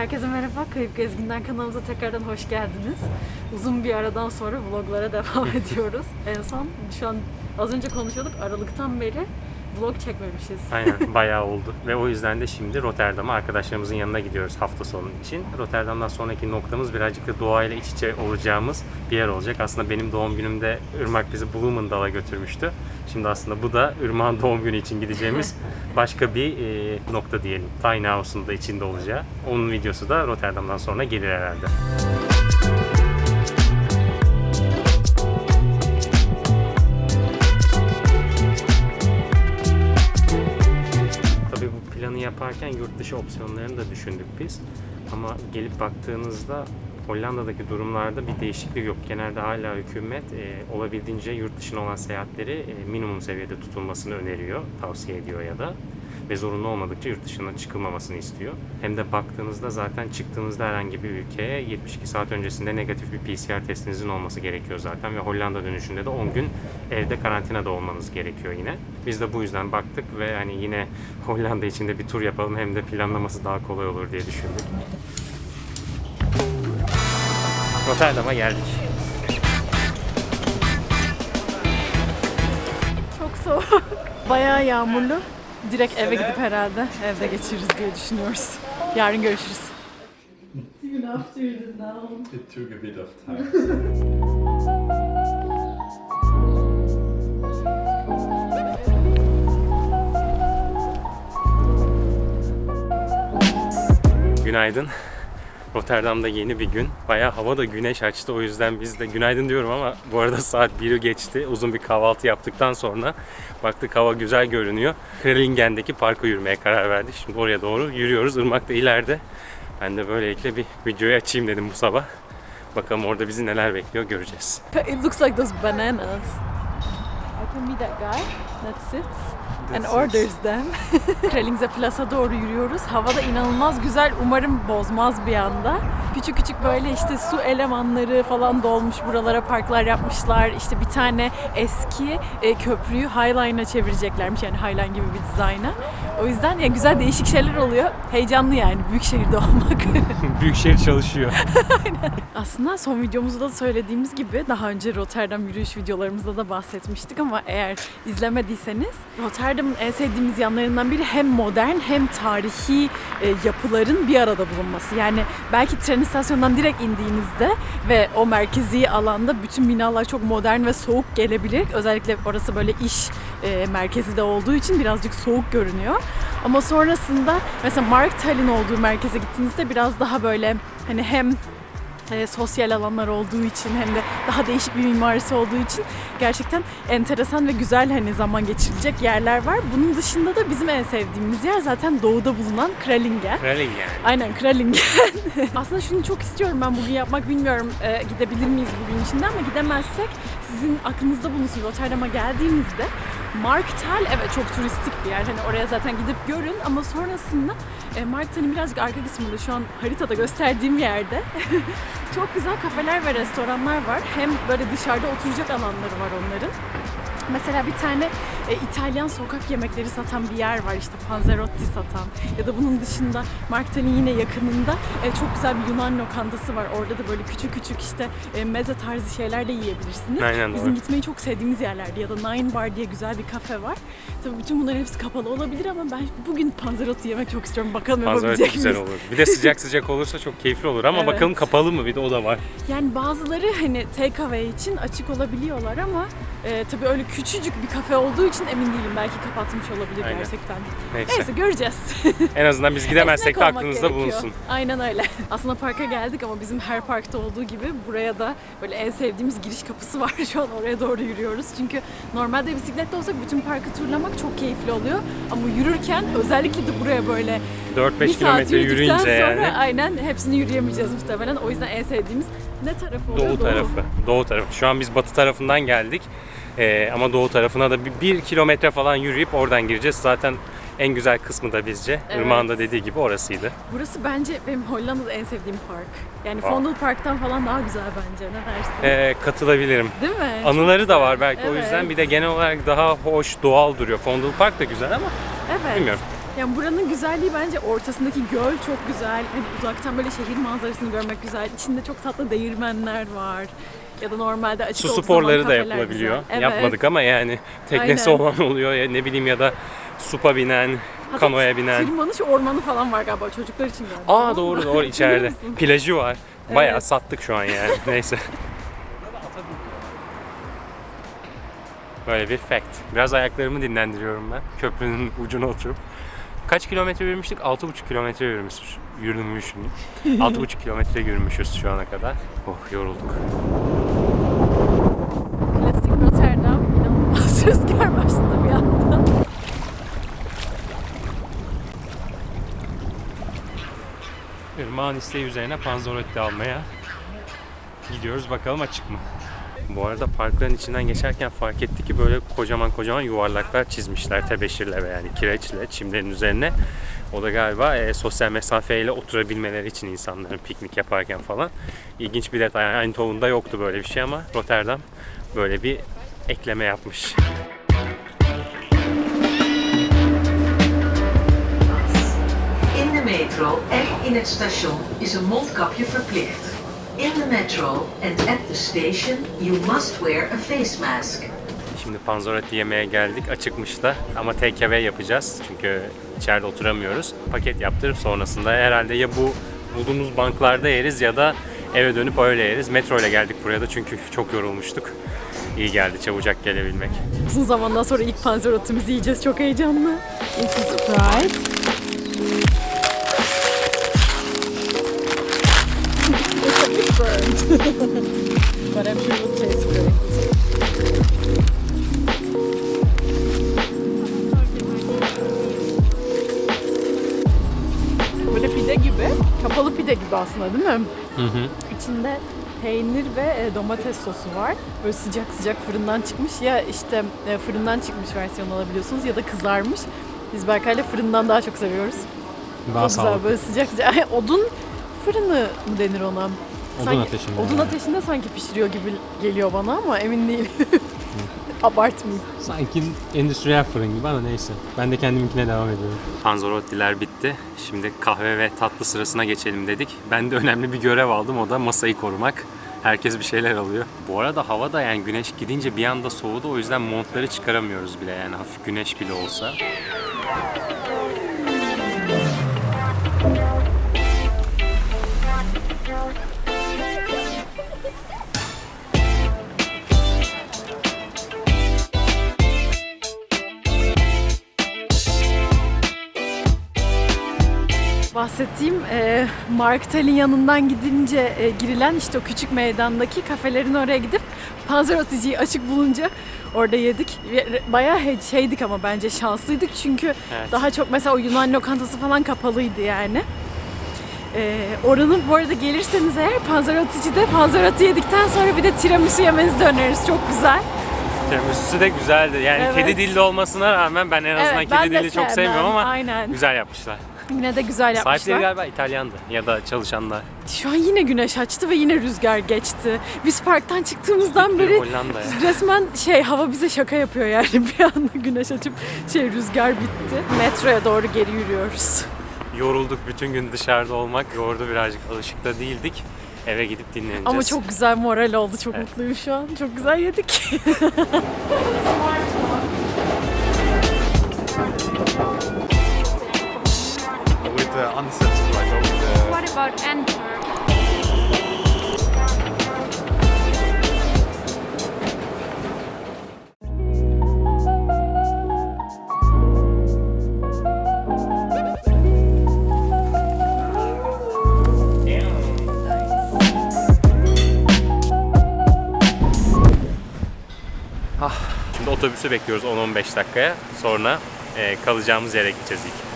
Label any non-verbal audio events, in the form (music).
Herkese merhaba. Kayıp Gezgin'den kanalımıza tekrardan hoş geldiniz. Uzun bir aradan sonra vloglara devam (laughs) ediyoruz. En son şu an az önce konuşuyorduk. Aralıktan beri vlog çekmemişiz. Aynen (laughs) bayağı oldu ve o yüzden de şimdi Rotterdam'a arkadaşlarımızın yanına gidiyoruz hafta sonu için. Rotterdam'dan sonraki noktamız birazcık da doğayla iç içe olacağımız bir yer olacak. Aslında benim doğum günümde Irmak bizi Blumendal'a götürmüştü. Şimdi aslında bu da Irmak'ın doğum günü için gideceğimiz (laughs) başka bir e, nokta diyelim. Tiny House'un da içinde olacağı. Onun videosu da Rotterdam'dan sonra gelir herhalde. Yurt dışı opsiyonlarını da düşündük biz. Ama gelip baktığınızda Hollanda'daki durumlarda bir değişiklik yok. Genelde hala hükümet e, olabildiğince yurt dışına olan seyahatleri e, minimum seviyede tutulmasını öneriyor, tavsiye ediyor ya da ve zorunlu olmadıkça yurt dışına çıkılmamasını istiyor. Hem de baktığınızda zaten çıktığınızda herhangi bir ülkeye 72 saat öncesinde negatif bir PCR testinizin olması gerekiyor zaten ve Hollanda dönüşünde de 10 gün evde karantinada olmanız gerekiyor yine. Biz de bu yüzden baktık ve hani yine (laughs) Hollanda içinde bir tur yapalım hem de planlaması daha kolay olur diye düşündük. Rotterdam'a geldik. Çok soğuk. Bayağı yağmurlu. Direkt eve gidip herhalde evde geçiririz diye düşünüyoruz. Yarın görüşürüz. It took a bit of time. Günaydın. Rotterdam'da yeni bir gün. Bayağı hava da güneş açtı o yüzden biz de günaydın diyorum ama bu arada (laughs) saat 1'i geçti. Uzun bir kahvaltı yaptıktan sonra baktık hava güzel görünüyor. Krallingen'deki parka yürümeye karar verdik. Şimdi oraya doğru yürüyoruz. Irmak da ileride. Ben de böylelikle bir videoyu açayım dedim bu sabah. Bakalım orada bizi neler bekliyor göreceğiz. It looks like those bananas. I can be that guy that sits and orders them. (laughs) Kralingse Plus'a doğru yürüyoruz. Hava da inanılmaz güzel. Umarım bozmaz bir anda. Küçük küçük böyle işte su elemanları falan dolmuş buralara parklar yapmışlar. İşte bir tane eski e, köprüyü Highline'a çevireceklermiş. Yani Highline gibi bir dizayna. O yüzden yani güzel değişik şeyler oluyor. Heyecanlı yani büyük şehirde (laughs) olmak. (laughs) Büyükşehir çalışıyor. Aslında son videomuzda da söylediğimiz gibi daha önce Rotterdam yürüyüş videolarımızda da bahsetmiştik ama eğer izlemediyseniz Rotterdam'ın en sevdiğimiz yanlarından biri hem modern hem tarihi e, yapıların bir arada bulunması. Yani belki tren istasyonundan direkt indiğinizde ve o merkezi alanda bütün binalar çok modern ve soğuk gelebilir. Özellikle orası böyle iş e, merkezi de olduğu için birazcık soğuk görünüyor. Ama sonrasında mesela Markthal'in olduğu merkeze gittiğinizde biraz daha böyle hani hem e, sosyal alanlar olduğu için hem de daha değişik bir mimarisi olduğu için gerçekten enteresan ve güzel hani zaman geçirilecek yerler var. Bunun dışında da bizim en sevdiğimiz yer zaten doğuda bulunan Kralingen. Kralingen. Aynen Kralingen. (laughs) Aslında şunu çok istiyorum ben bugün yapmak bilmiyorum e, gidebilir miyiz bugün içinde ama gidemezsek sizin aklınızda bulunsun Rotterdam'a geldiğinizde Markthal evet çok turistik bir yer. Hani oraya zaten gidip görün ama sonrasında e, Markthal'in birazcık arka kısmında şu an haritada gösterdiğim yerde (laughs) çok güzel kafeler ve restoranlar var. Hem böyle dışarıda oturacak alanları var onların. Mesela bir tane e, İtalyan sokak yemekleri satan bir yer var işte panzerotti satan ya da bunun dışında Markthal'in yine yakınında e, çok güzel bir Yunan lokantası var. Orada da böyle küçük küçük işte e, meze tarzı şeyler de yiyebilirsiniz. Aynen, Bizim doğru. gitmeyi çok sevdiğimiz yerlerdi ya da Nine Bar diye güzel bir kafe var. Tabii bütün bunların hepsi kapalı olabilir ama ben bugün panzerotti yemek çok istiyorum. Bakalım Manzara yapabilecek güzel miyiz? olur. Bir de sıcak sıcak olursa çok keyifli olur ama (laughs) Evet. bakalım kapalı mı bir de o da var. Yani bazıları hani take away için açık olabiliyorlar ama e, tabii öyle küçücük bir kafe olduğu için emin değilim. Belki kapatmış olabilir Aynen. gerçekten. Neyse. Neyse göreceğiz. (laughs) En azından biz gidemezsek Esnek de olmak aklınızda gerekiyor. bulunsun. Aynen öyle. (laughs) Aslında parka geldik ama bizim her parkta olduğu gibi buraya da böyle en sevdiğimiz giriş kapısı var. (laughs) Şu an oraya doğru yürüyoruz. Çünkü normalde bisikletle olsak bütün parkı turlamak çok keyifli oluyor. Ama yürürken özellikle de buraya böyle 4-5 bir saat kilometre yürüyünce sonra yani. aynen hepsini yürüyemeyeceğiz muhtemelen. O yüzden en sevdiğimiz ne tarafı oluyor? Doğu tarafı. Doğu tarafı. Şu an biz batı tarafından geldik. Ee, ama doğu tarafına da bir, bir kilometre falan yürüyüp oradan gireceğiz. Zaten en güzel kısmı da bizce. Evet. Da dediği gibi orasıydı. Burası bence benim Hollanda'da en sevdiğim park. Yani Aa. Fondel Park'tan falan daha güzel bence. Ne dersin? Ee, katılabilirim. Değil mi? Anıları da var belki o Evet. yüzden. Bir de genel olarak daha hoş, doğal duruyor. Fondul Park da güzel ama Evet. bilmiyorum. Yani buranın güzelliği bence ortasındaki göl çok güzel. Hani uzaktan böyle şehir manzarasını görmek güzel. İçinde çok tatlı değirmenler var. Ya da normalde açık Su sporları da yapılabiliyor. güzel. Evet. Yapmadık ama yani teknesi Aynen. olan oluyor ya ne bileyim ya da supa binen, Hatta kanoya binen. Tırmanış ormanı falan var galiba çocuklar için galiba. Aa doğru doğru içeride. Plajı var. Bayağı Evet. sattık şu an yani. (laughs) Neyse. Böyle bir fact. Biraz ayaklarımı dinlendiriyorum ben. Köprünün ucuna oturup. Kaç kilometre yürümüştük? 6,5 kilometre yürümüşüz. Yürümüşüm. 6,5 kilometre yürümüşüz şu ana kadar. Oh yorulduk. Klasik Rotterdam inanılmaz (laughs) rüzgar başladı bir anda. Irmağın isteği üzerine Panzerotti almaya gidiyoruz. Bakalım açık mı? Bu arada parkların içinden geçerken fark ettik ki böyle kocaman kocaman yuvarlaklar çizmişler tebeşirle ve yani kireçle çimlerin üzerine. O da galiba e, sosyal mesafeyle oturabilmeleri için insanların piknik yaparken falan. İlginç bir detay. Yani Eindhoven'da yoktu böyle bir şey ama Rotterdam böyle bir ekleme yapmış. Metro en in het station is een mondkapje verplicht. In de metro and at the station you must wear a face mask. Şimdi Panzerotti yemeğe geldik. Açıkmış da ama away yapacağız. Çünkü içeride oturamıyoruz. Paket yaptırıp sonrasında herhalde ya bu bulduğumuz banklarda yeriz ya da eve dönüp öyle yeriz. Metro ile geldik buraya da çünkü çok yorulmuştuk. İyi geldi çabucak gelebilmek. Uzun zamandan sonra ilk panzerotumuzu yiyeceğiz. Çok heyecanlı. This is fried. Böyle pide gibi, kapalı pide gibi aslında değil mi? Hı hı. İçinde peynir ve e, domates sosu var. Böyle sıcak sıcak fırından çıkmış. Ya işte e, fırından çıkmış versiyon alabiliyorsunuz ya da kızarmış. Biz Berkay'la fırından daha çok seviyoruz. Daha çok güzel böyle sıcak sıcak. (laughs) Odun fırını mı denir ona? Sanki- ateşinde Odun yani. ateşinde sanki pişiriyor gibi geliyor bana ama emin değilim. (laughs) Abartmayayım. Sanki endüstriyel fırın gibi ama neyse. Ben de kendiminkine devam ediyorum. Panzerottiler bitti. Şimdi kahve ve tatlı sırasına geçelim dedik. Ben de önemli bir görev aldım. O da masayı korumak. Herkes bir şeyler alıyor. Bu arada hava da yani güneş gidince bir anda soğudu. O yüzden montları çıkaramıyoruz bile yani hafif güneş bile olsa. Marktel'in yanından gidince e, girilen işte o küçük meydandaki kafelerin oraya gidip panzeroticiyi açık bulunca orada yedik. Bayağı şeydik ama bence şanslıydık çünkü Evet. daha çok mesela o Yunan lokantası falan kapalıydı yani. E, oranın bu arada gelirseniz eğer panzerotici'de panzerotti yedikten sonra bir de tiramisu yemenizi öneririz. Çok güzel. Tiramisu'su de güzeldi. Yani Evet. kedi dilli olmasına rağmen ben en azından Evet, kedi de dili çok sevmem. sevmiyorum ama Aynen. güzel yapmışlar. Yine de güzel yapmışlar. Sahipleri galiba İtalyandı ya da çalışanlar. Şu an yine güneş açtı ve yine rüzgar geçti. Biz parktan çıktığımızdan beri Hollanda ya. (laughs) resmen şey hava bize şaka yapıyor yani (laughs) bir anda güneş açıp şey rüzgar bitti. Metroya doğru geri yürüyoruz. Yorulduk bütün gün dışarıda olmak. Yordu birazcık alışık da değildik. Eve gidip dinleneceğiz. Ama çok güzel moral oldu. Çok Evet. mutluyum şu an. Çok güzel yedik. (laughs) unsatisfied over the What about Antwerp? Şimdi otobüsü bekliyoruz 10-15 dakikaya. Sonra e, kalacağımız yere gideceğiz ilk.